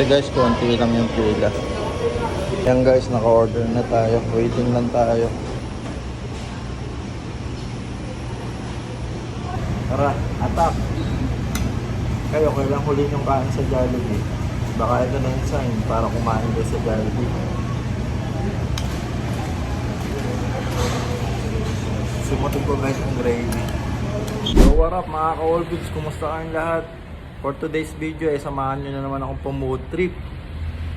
Ito guys, konti lang yung pila. Yan guys, naka-order na tayo. Waiting lang tayo. Tara, atak! Kayo, kailang huli yung kain sa Jollibee. Baka ito na yung sign para kumain kayo sa Jollibee. Sumutin ko guys ang gravy. So what up mga ka-Allbits? Kumusta kayong lahat? For today's video, eh, samahan nyo na naman akong pumuod trip.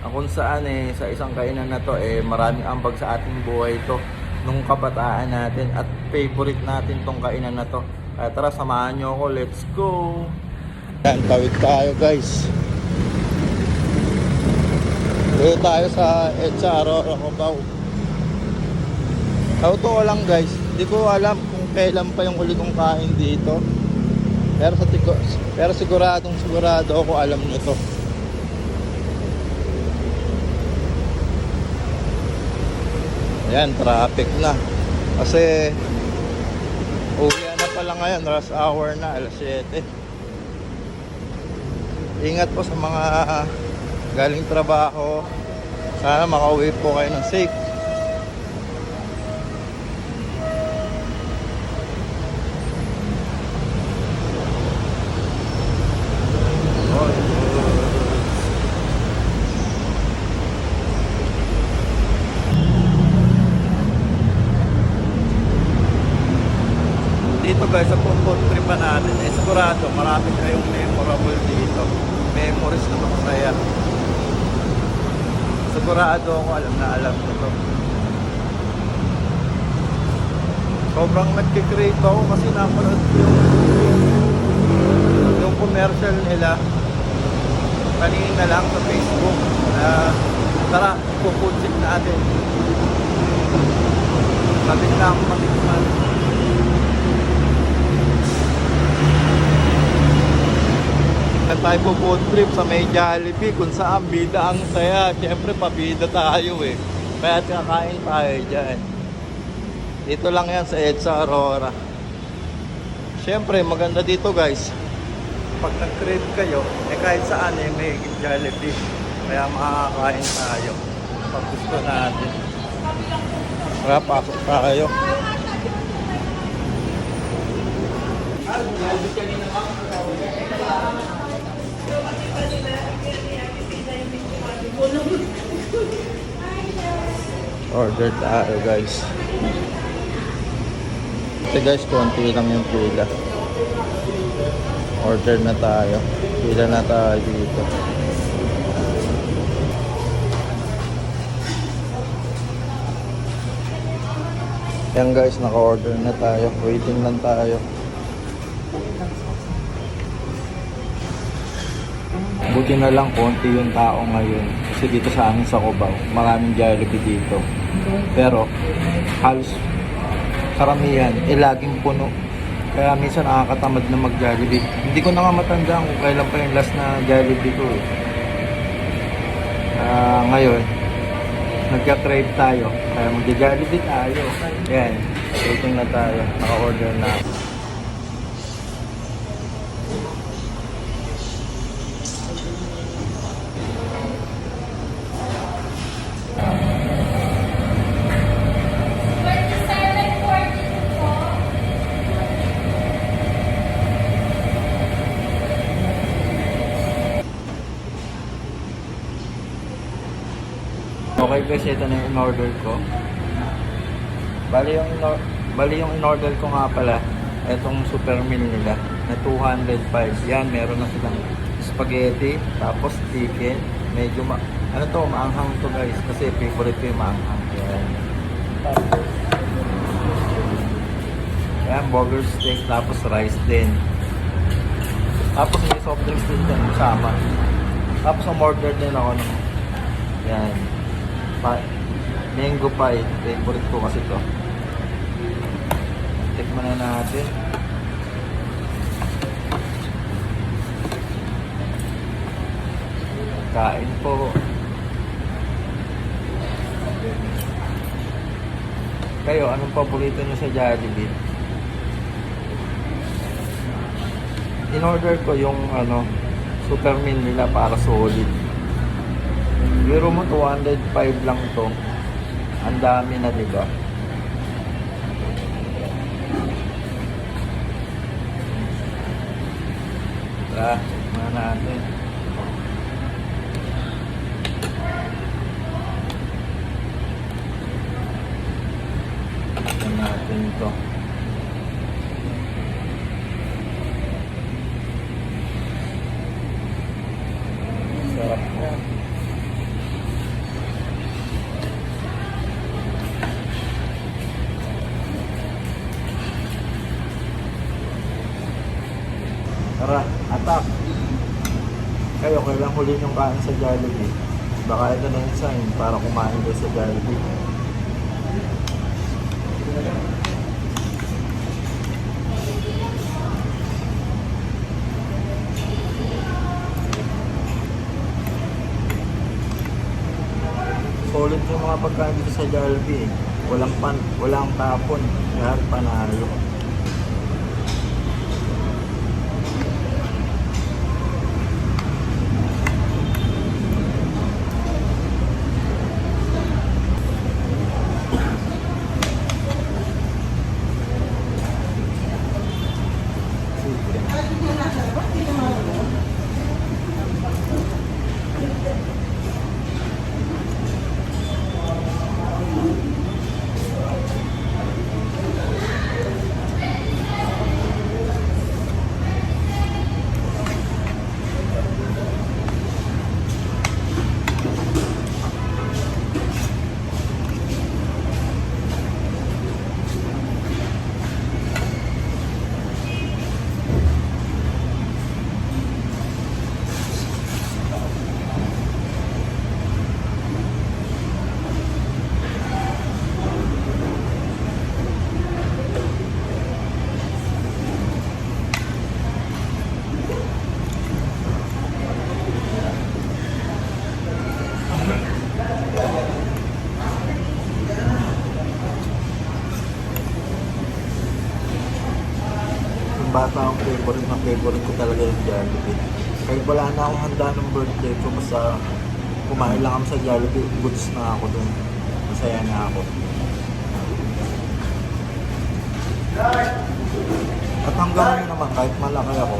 Na kung saan eh, sa isang kainan na to, eh, maraming ambag sa ating buhay to. Nung kabataan natin at favorite natin tong kainan na to. Kaya tara, samahan nyo ako. Let's go! Yan, tawid tayo guys. Dito tayo sa Edsa Aurora Cubao. Totoo lang guys, hindi ko alam kung kailan pa yung huli kong kain dito. Pero sa tigo, pero siguradong sigurado ako alam nyo to. Ayan, traffic na. Kasi uwi na pala ngayon, rush hour na, alas 7. Ingat po sa mga galing trabaho. Sana makauwi po kayo ng safe. Dito guys, sa pumpot trip pa natin, eh sigurado marami kayong memorable dito. Memories na masaya. Sigurado ako alam na alam ko to. Sobrang nagkikrave ako kasi napanood yung yung commercial nila kanina lang sa Facebook na tara, ipupunsit natin. Sabi na ako matikman. At tayo po food trip sa may Jollibee kung saan bida ang saya. Siyempre pabida tayo eh. Kaya kakain tayo dyan. Dito lang yan sa EDSA Aurora. Siyempre maganda dito guys. Pag nag-crave kayo, eh kahit saan eh may Jollibee. Kaya makakain tayo. Pag gusto natin. Kaya pasok tayo. Order tayo guys. Ito guys, konti lang yung pila. Order na tayo. Pila na tayo dito. Yan guys, naka-order na tayo. Waiting lang tayo. Buti na lang konti yung tao ngayon. Kasi dito sa amin sa Cubao, maraming Jollibee dito. Pero halos karamihan, eh laging puno. Kaya minsan nakakatamad na mag-Jollibee. Hindi ko na nga matandaan kung kailan pa yung last na Jollibee ko eh. Ah, ngayon, nagka-crave tayo. Kaya mag-Jollibee tayo. Yan, waiting na tayo. Naka-order na. Okay guys, ito na yung in-order ko. Bali yung, bali yung in-order ko nga pala, itong super meal nila na 205. Yan, meron na silang spaghetti, tapos chicken. Medyo ma... Ano to, maanghang to guys, kasi favorite ko yung maanghang. Yan. Yan, burger steak, tapos rice din. Tapos may soft drinks din kasama. Tapos umorder din ako ng yan. Pa mango pie. Favorite ko kasi to. Tikman na natin. Kain po. Kayo, anong paborito nyo sa Jollibee? In-order ko yung ano, super meal nila para solid. Pero mo 205 lang to. Ang dami na, di ba? Tara, mga natin. Tignan natin ito. Huli yung kain sa Jollibee. Baka ito na yung sign para kumain kayo sa Jollibee. Solid yung mga pagkain dito sa Jollibee. Walang pan, walang tapon. Lahat panalo. Bata ang favorite na favorite ko talaga yung Jollibee. Kahit wala na akong handa ng birthday ko, basta kumain lang kami sa Jollibee, goods na ako dun. Masaya na ako. At hanggang ngayon naman, kahit malaki ako,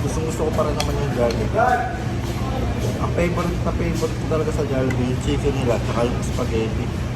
gustong gusto ko pa rin naman yung Jollibee. Ang favorite na favorite ko talaga sa Jollibee, yung chicken nila, tsaka yung spaghetti.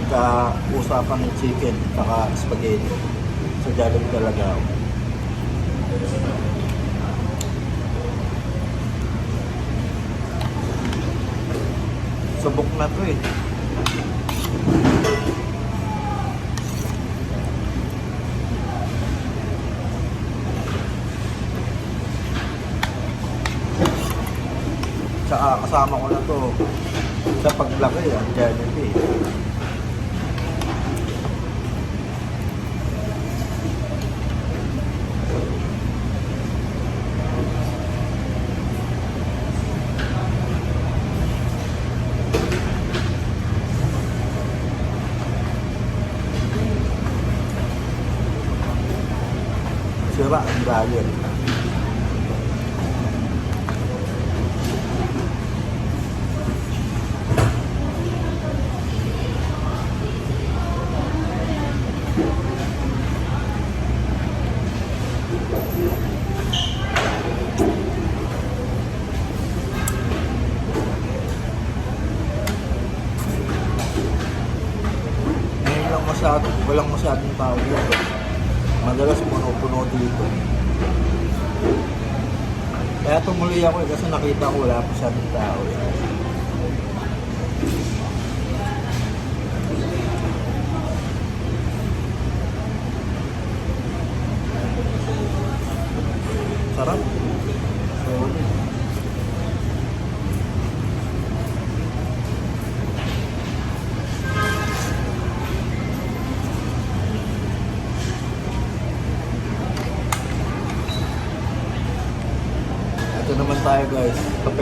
Pagka usapan ng chicken, saka spaghetti. Sa Jollibee talaga ako. Subok na to eh. Tsaka kasama ko na to sa paglaki ang Jollibee. value tumuloy ako eh, kasi nakita ko wala pa masyadong tao eh.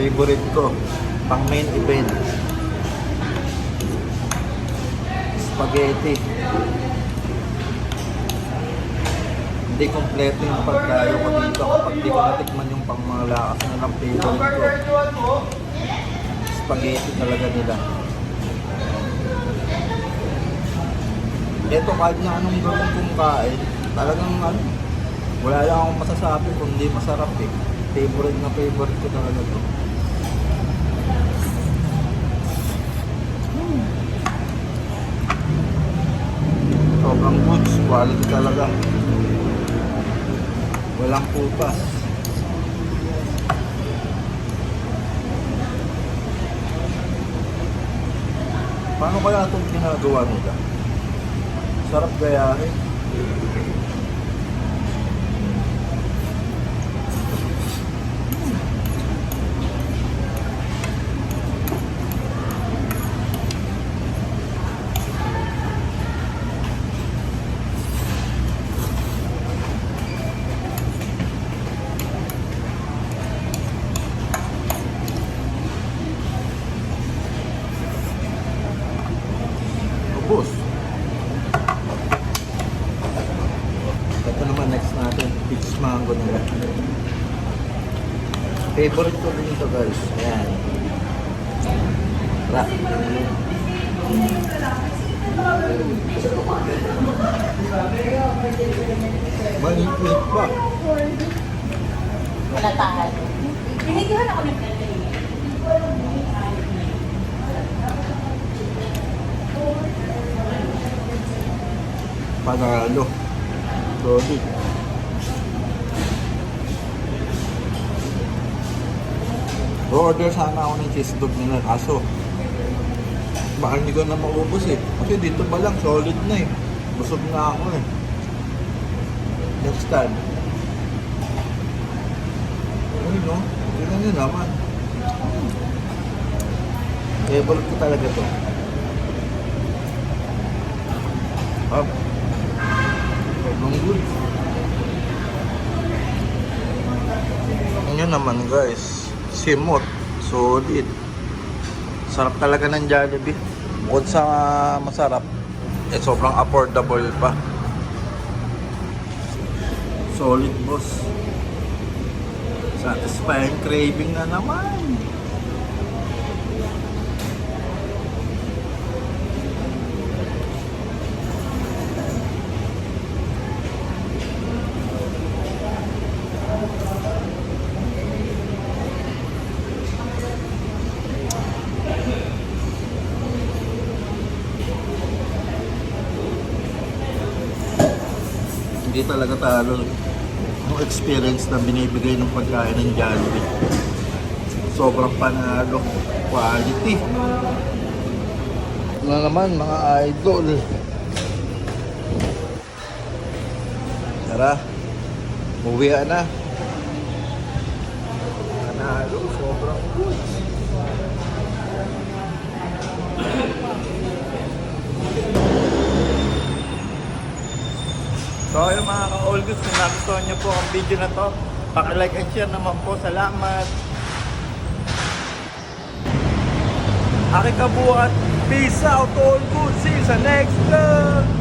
Favorite ko. Pang main event. Spaghetti. Hindi kompleto yung pagkayo ko dito kapag di ko natikman yung pang mga lakas na ng favorite ko. Spaghetti talaga nila. Ito kahit na anong gawin kong kain, talagang ano, wala lang akong masasabi kung hindi masarap eh. Favorite na favorite ko talaga to. Sobrang goods, quality talaga. Walang pupas. Paano kaya itong ginagawa nila? Sarap gayahin. Ubus. Ito naman next natin, peach mango nila. Favorite ko din ito guys. Ayan. Tara. Maliit pa. Wala tahan. Binigyan ako ng Panalo. Solid. Order sana ako ng cheese dog nila kaso baka hindi ko na maubos eh. Kasi dito pa lang solid na eh. Busog na ako eh. Next time. Uy no, tingnan nyo naman. Favorite ko talaga to. Up. Sobrang good. Yan naman guys. Simot. Solid. Sarap talaga ng Jollibee. Bukod sa masarap, eh sobrang affordable pa. Solid boss. Satisfying craving na naman. Hindi talaga talo yung experience na binibigay ng pagkain ng Jollibee. Sobrang panalo. Quality. Na naman mga idol. Tara. Uwi na. Panalo, sobrang good. So yung ka-all goods, kung nagustuhan nyo po ang video na to, pakilike and share naman po. Salamat. Aki kabuhat. Peace out all goods. See you sa next vlog.